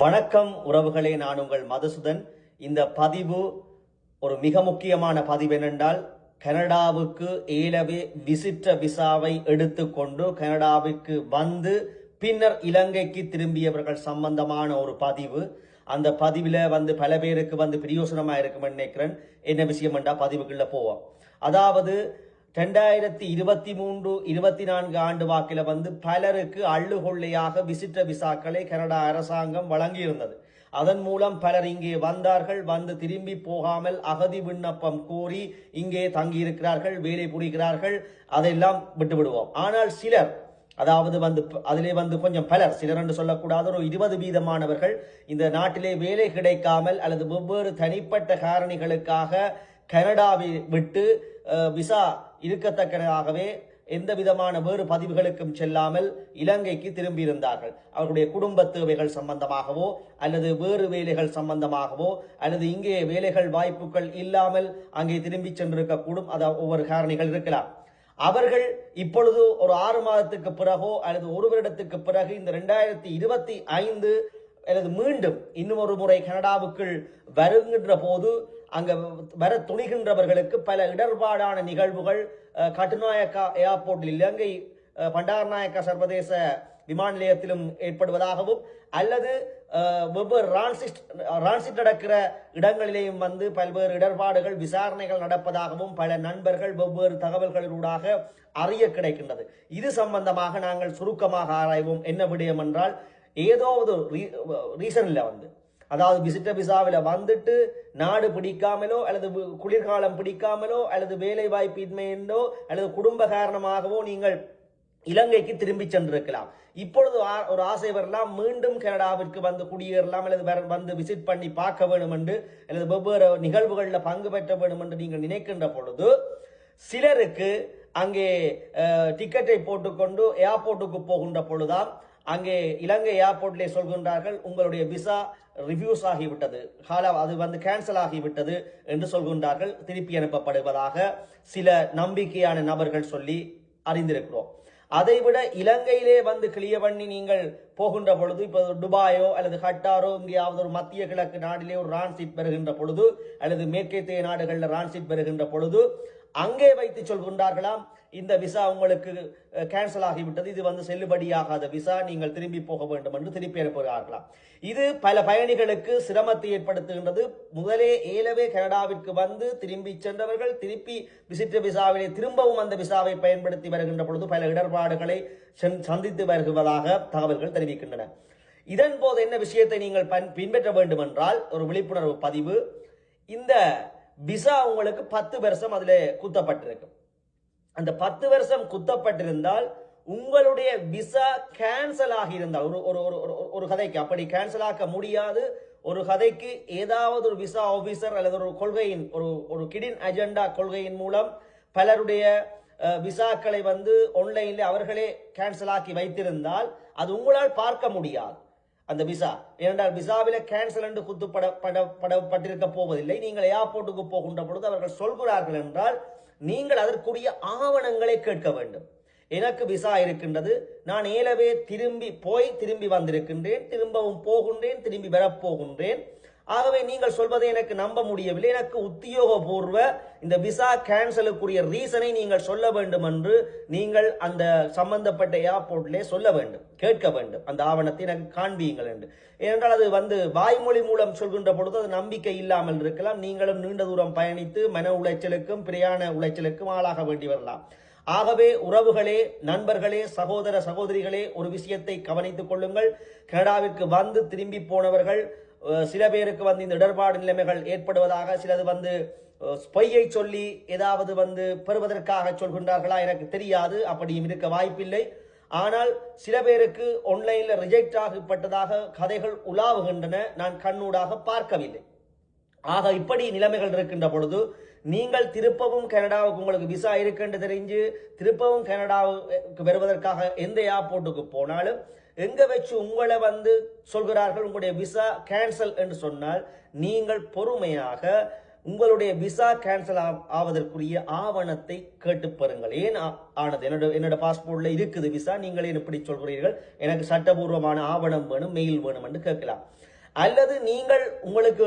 வணக்கம் உறவுகளே நான் உங்கள் மதுசூதன். இந்த பதிவு ஒரு மிக முக்கியமான பதிவு என்னென்றால் கனடாவுக்கு ஏலவே விசிட்ட விசாவை எடுத்துக்கொண்டு கனடாவுக்கு வந்து பின்னர் இலங்கைக்கு திரும்பியவர்கள் சம்பந்தமான ஒரு பதிவு. அந்த பதிவில் வந்து பல பேருக்கு வந்து பிரயோசனமாக இருக்கும்னு நினைக்கிறேன். என்ன விஷயம் என்றால் பதிவுகளில் போவோம். அதாவது ரெண்டாயிரத்தி இருபத்தி மூன்று இருபத்தி நான்கு ஆண்டு வாக்கில வந்து பலருக்கு அள்ளுகொள்ளையாக விசிட்ட விசாக்களை கனடா அரசாங்கம் வழங்கியிருந்தது. அதன் மூலம் பலர் இங்கே வந்தார்கள் வந்து திரும்பி போகாமல் அகதி விண்ணப்பம் கோரி இங்கே தங்கியிருக்கிறார்கள் வேலை புரிகிறார்கள் அதெல்லாம் விட்டுவிடுவோம். ஆனால் சிலர் அதாவது வந்து அதிலே வந்து கொஞ்சம் பலர் சிலர் என்று சொல்லக்கூடாத ஒரு இருபது வீதமானவர்கள் இந்த நாட்டிலே வேலை கிடைக்காமல் அல்லது வெவ்வேறு தனிப்பட்ட காரணிகளுக்காக கனடாவை விட்டு விசா இருக்கத்தக்கதாகவே எந்த விதமான வேறு பதிவுகளுக்கும் செல்லாமல் இலங்கைக்கு திரும்பியிருந்தார்கள். அவர்களுடைய குடும்ப தேவைகள் சம்பந்தமாகவோ அல்லது வேறு வேலைகள் சம்பந்தமாகவோ அல்லது இங்கே வேலைகள் வாய்ப்புகள் இல்லாமல் அங்கே திரும்பி சென்றிருக்கக்கூடும். அது ஒவ்வொரு காரணிகள் இருக்கலாம். அவர்கள் இப்பொழுது ஒரு ஆறு மாதத்துக்கு பிறகோ அல்லது ஒரு வருடத்துக்கு பிறகு இந்த ரெண்டாயிரத்தி இருபத்தி ஐந்து அல்லது மீண்டும் இன்னும் ஒரு முறை கனடாவுக்குள் வருகின்ற போது அங்க வர துணிகின்றவர்களுக்கு பல இடர்பாடான நிகழ்வுகள் கட்டுநாயக்கா ஏர்போர்ட்டில் இலங்கை பண்டாரநாயக்கா சர்வதேச விமான நிலையத்திலும் ஏற்படுவதாகவும் அல்லது வெவ்வேறு ரான்சிட் ரான்சிட் நடக்கிற இடங்களிலேயும் வந்து பல்வேறு இடர்பாடுகள் விசாரணைகள் நடப்பதாகவும் பல நண்பர்கள் வெவ்வேறு தகவல்களூடாக அறிய கிடைக்கின்றது. இது சம்பந்தமாக நாங்கள் சுருக்கமாக ஆராய்வோம். என்ன விடயம் என்றால் ஏதோ ஒரு ரீசனில் வந்து. அதாவது விசிட்ட விசாவில் வந்துட்டு நாடு பிடிக்காமலோ அல்லது குளிர்காலம் பிடிக்காமலோ அல்லது வேலை வாய்ப்பின்மையினோ அல்லது குடும்ப காரணமாகவோ நீங்கள் இலங்கைக்கு திரும்பி சென்றிருக்கலாம். இப்பொழுது ஆ- ஒரு ஆசை வரலாம் மீண்டும் கனடாவிற்கு வந்து குடியேறலாம் அல்லது வந்து விசிட் பண்ணி பார்க்க வேண்டும் என்று அல்லது வெவ்வேறு நிகழ்வுகளில் பங்கு பெற்ற வேண்டும் என்று நீங்கள் நினைக்கின்ற பொழுது சிலருக்கு அங்கே டிக்கெட்டை போட்டுக்கொண்டு ஏர்போர்ட்டுக்கு போகின்ற பொழுதுதான் அங்கே இலங்கை ஏர்போர்ட்லேயே சொல்கின்றார்கள் உங்களுடைய விசா ரிவ்யூஸ் ஆகிவிட்டது. ஹாலா அது வந்து கேன்சல் ஆகிவிட்டது என்று சொல்கின்றார்கள் திருப்பி அனுப்பப்படுவதாக சில நம்பிக்கையான நபர்கள் சொல்லி அறிந்திருக்கிறோம். அதைவிட இலங்கையிலே வந்து கிளிய பண்ணி நீங்கள் போகின்ற பொழுது இப்போ துபாயோ அல்லது ஹட்டாரோ எங்கேயாவது ஒரு மத்திய கிழக்கு நாட்டிலே ஒரு ரான்சிட் பெறுகின்ற பொழுது அல்லது மேற்கத்திய நாடுகளில் ரான்சிட் பெறுகின்ற பொழுது அங்கே வைத்து சொல்கின்றார்களாம் இந்த விசா உங்களுக்கு கேன்சல் ஆகிவிட்டது இது வந்து செல்லுபடியாகாத விசா நீங்கள் திரும்பி போக வேண்டும் என்று திருப்பி அனுப்புகிறார்களாம். இது பல பயணிகளுக்கு சிரமத்தை ஏற்படுத்துகின்றது. முதலே ஏலவே கனடாவிற்கு வந்து திரும்பி சென்றவர்கள் திருப்பி விசிட்ட விசாவிலே திரும்பவும் அந்த விசாவை பயன்படுத்தி வருகின்ற பொழுது பல இடர்பாடுகளை சந்தித்து வருவதாக தகவல்கள் தெரிவிக்கின்றன. இதன் போது என்ன விஷயத்தை நீங்கள் பின்பற்ற வேண்டும் என்றால் ஒரு விழிப்புணர்வு பதிவு. இந்த விசா உங்களுக்கு பத்து வருஷம் அதில் குத்தப்பட்டிருக்கு அந்த பத்து வருஷம் குத்தப்பட்டிருந்தால் உங்களுடைய விசா கேன்சல் ஆகியிருந்தால் ஒரு ஒரு ஒரு ஒரு- ஒரு கதைக்கு அப்படி கேன்சல் ஆக்க முடியாது. ஒரு கதைக்கு ஏதாவது ஒரு விசா ஆஃபீஸர் அல்லது ஒரு கொள்கையின் ஒரு ஒரு கிடின் அஜெண்டா கொள்கையின் மூலம் பலருடைய விசாக்களை வந்து ஆன்லைனில் அவர்களே கேன்சல் ஆக்கி வைத்திருந்தால் அது உங்களால் பார்க்க முடியாது. அந்த விசா. ஏனென்றால் விசாவில கேன்சல் என்று குத்துப்பட பட படப்பட்டிருக்க போவதில்லை. நீங்கள் ஏர்போர்ட்டுக்கு போகின்ற பொழுது அவர்கள் சொல்கிறார்கள் என்றால் நீங்கள் அதற்குரிய ஆவணங்களை கேட்க வேண்டும். எனக்கு விசா இருக்கின்றது. நான் ஏலவே திரும்பி போய் திரும்பி வந்திருக்கின்றேன். திரும்பவும் போகின்றேன். திரும்பி வரப்போகின்றேன் ஆகவே நீங்கள் சொல்வதை எனக்கு நம்ப முடியவில்லை. எனக்கு உத்தியோகபூர்வ இந்த விசா கேன்சலுக்குரிய ரீசனை நீங்கள் சொல்ல வேண்டும் என்று நீங்கள் அந்த சம்பந்தப்பட்ட ஏர்போர்ட்லே சொல்ல வேண்டும் கேட்க வேண்டும். அந்த ஆவணத்தை எனக்கு காண்பியுங்கள் என்று. ஏனென்றால் அது வந்து வாய்மொழி மூலம் சொல்கின்ற பொழுது அது நம்பிக்கை இல்லாமல் இருக்கலாம். நீங்களும் நீண்ட தூரம் பயணித்து மன உளைச்சலுக்கும் பிரயாண உளைச்சலுக்கும் ஆளாக வேண்டி வரலாம். ஆகவே உறவுகளே நண்பர்களே சகோதர சகோதரிகளே ஒரு விஷயத்தை கவனித்துக் கொள்ளுங்கள். கனடாவிற்கு வந்து திரும்பி போனவர்கள் சில பேருக்கு வந்து இந்த இடர்பாடு நிலைமைகள் ஏற்படுவதாக சிலது வந்து அஹ், பொய்யை சொல்லி ஏதாவது வந்து பெறுவதற்காக சொல்கின்றார்களா எனக்கு தெரியாது அப்படியும் இருக்க வாய்ப்பில்லை. ஆனால் சில பேருக்கு ஒன்லைனில் ரிஜெக்ட் ஆகப்பட்டதாக கதைகள் உலாவுகின்றன நான் கண்ணூடாக பார்க்கவில்லை. ஆக இப்படி நிலைமைகள் இருக்கின்ற பொழுது நீங்கள் திருப்பவும் கனடாவுக்கு உங்களுக்கு விசா இருக்குன்னு தெரிஞ்சு திருப்பவும் கனடாவுக்கு வருவதற்காக எந்த ஏர்போர்ட்டுக்கு போனாலும் எங்க வச்சு உங்களை வந்து சொல்கிறார்கள்? உங்களுடைய விசா கேன்சல் என்று சொன்னால் நீங்கள் பொறுமையாக உங்களுடைய விசா கேன்சல் ஆவதற்குரிய ஆவணத்தை கேட்டு பாருங்கள். ஏன் ஆனது? என்னோட என்னோட பாஸ்போர்ட்ல இருக்குது விசா நீங்களே இப்படி சொல்கிறீர்கள்? எனக்கு சட்டபூர்வமான ஆவணம் வேணும் மெயில் வேணும் என்று கேட்கலாம். அல்லது நீங்கள் உங்களுக்கு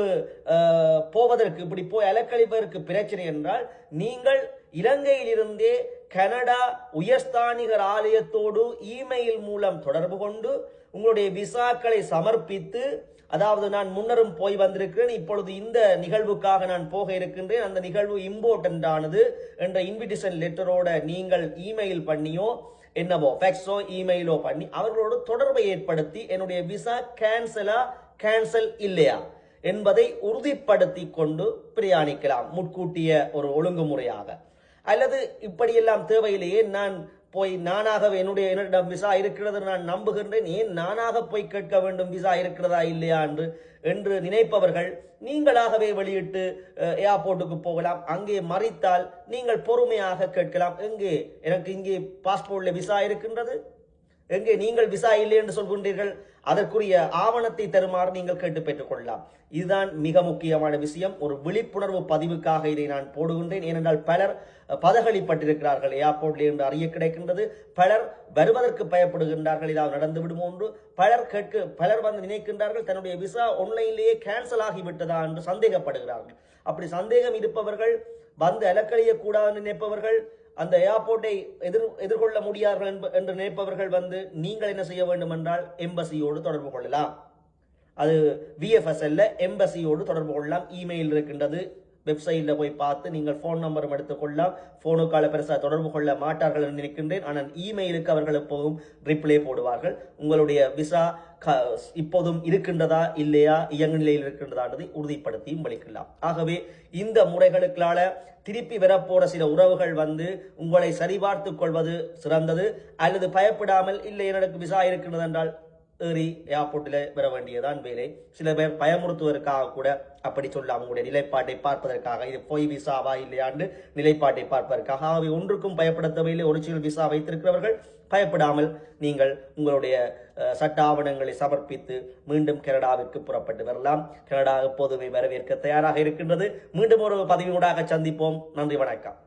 போவதற்கு இப்படி போய் அலக்கழிப்பதற்கு பிரச்சனை என்றால் நீங்கள் இலங்கையிலிருந்தே கனடா உயர்ஸ்தானிகர் ஆலயத்தோடு இமெயில் மூலம் தொடர்பு கொண்டு உங்களுடைய விசாக்களை சமர்ப்பித்து அதாவது நான் முன்னரும் போய் வந்திருக்கிறேன் இப்பொழுது இந்த நிகழ்வுக்காக நான் போக இருக்கின்றேன் அந்த நிகழ்வு இம்போர்ட்டன்ட் ஆனது என்ற இன்விடேஷன் லெட்டரோட நீங்கள் இமெயில் பண்ணியோ என்னவோ ஃபேக்ஸோ இமெயிலோ பண்ணி அவர்களோடு தொடர்பை ஏற்படுத்தி என்னுடைய விசா கேன்சலாக கேன்சல் இல்லையா என்பதை உறுதிப்படுத்தி கொண்டு பிரயாணிக்கலாம். முட்கூட்டிய ஒரு ஒழுங்குமுறையாக. அல்லது இப்படியெல்லாம் தேவையிலேயே நான் போய் நானாகவே என்னுடைய என்னிடம் விசா இருக்கிறது நான் நம்புகின்றேன் ஏன் நானாக போய் கேட்க வேண்டும் விசா இருக்கிறதா இல்லையா என்று என்று நினைப்பவர்கள் நீங்களாகவே வெளியிட்டு ஏர்போர்ட்டுக்கு போகலாம். அங்கே மறித்தால் நீங்கள் பொறுமையாக கேட்கலாம். எங்கே? எனக்கு இங்கே பாஸ்போர்ட்ல விசா இருக்கின்றது. எங்கே நீங்கள் விசா இல்லை என்று சொல்கின்றீர்கள்? அதற்குரிய ஆவணத்தை தருமாறு நீங்கள் கேட்டு பெற்றுக்கொள்ளலாம். இதுதான் மிக முக்கியமான விஷயம். ஒரு விழிப்புணர்வு பதிவுக்காக இதை நான் போடுகின்றேன். ஏனென்றால் பலர் பதகளிப்பட்டிருக்கிறார்கள் ஏர்போர்ட்ல என்று அறிய கிடைக்கின்றது. பலர் வருவதற்கு பயப்படுகின்றார்கள். இதாவது நடந்து விடுமோ என்று பலர் கேட்க பலர் வந்து நினைக்கின்றார்கள். தன்னுடைய விசா ஆன்லைன்லேயே கேன்சல் ஆகிவிட்டதா என்று சந்தேகப்படுகிறார்கள். அப்படி சந்தேகம் இருப்பவர்கள் வந்து அலக்கழிய நினைப்பவர்கள் அந்த ஏர்போர்ட்டை எதிர் எதிர்கொள்ள முடியார்கள் என்று நினைப்பவர்கள் வந்து நீங்கள் என்ன செய்ய வேண்டும் என்றால் எம்பசியோடு தொடர்பு கொள்ளலாம். அது விஎஃப்எஸ்எல்ல எம்பசியோடு தொடர்பு கொள்ளலாம். இமெயில் இருக்கின்றது. வெப்சைட்ல போய் பார்த்து நீங்கள் ஃபோன் நம்பரும் எடுத்துக்கொள்ளலாம் ஃபோனுக்கால பெருசாக தொடர்பு கொள்ள மாட்டார்கள் என்று நினைக்கின்றேன். ஆனால் இமெயிலுக்கு அவர்கள் எப்போதும் ரிப்ளை போடுவார்கள். உங்களுடைய விசா க- இப்போதும் இருக்கின்றதா இல்லையா இயங்கு நிலையில் இருக்கின்றதான்றதை உறுதிப்படுத்தியும் வலிக்கலாம் ஆகவே இந்த முறைகளுக்களால திருப்பி வரப்போற சில உறவுகள் வந்து உங்களை சரிபார்த்துக் கொள்வது சிறந்தது அல்லது பயப்படாமல் இல்லை எனக்கு விசா இருக்கின்றது என்றால் ஏறி ஏர்போர்ட்டில் வர வேண்டியதான் வேலை சில பேர் பயமுறுத்துவதற்காக கூட அப்படி சொல்ல அவங்களுடைய நிலைப்பாட்டை பார்ப்பதற்காக. இது பொய் விசாவா இல்லையாண்டு நிலைப்பாட்டை பார்ப்பதற்காக. ஆகவே ஒன்றுக்கும் பயப்பட தேவையில்லை ஒரிஜினல் விசா வைத்திருக்கிறவர்கள் பயப்படாமல் நீங்கள் உங்களுடைய சட்ட ஆவணங்களை சமர்ப்பித்து மீண்டும் கனடாவிற்கு புறப்பட்டு வரலாம். கனடா எப்போதுமே வரவேற்க தயாராக இருக்கின்றது. மீண்டும் ஒரு பதிவினூடாக சந்திப்போம். நன்றி வணக்கம்.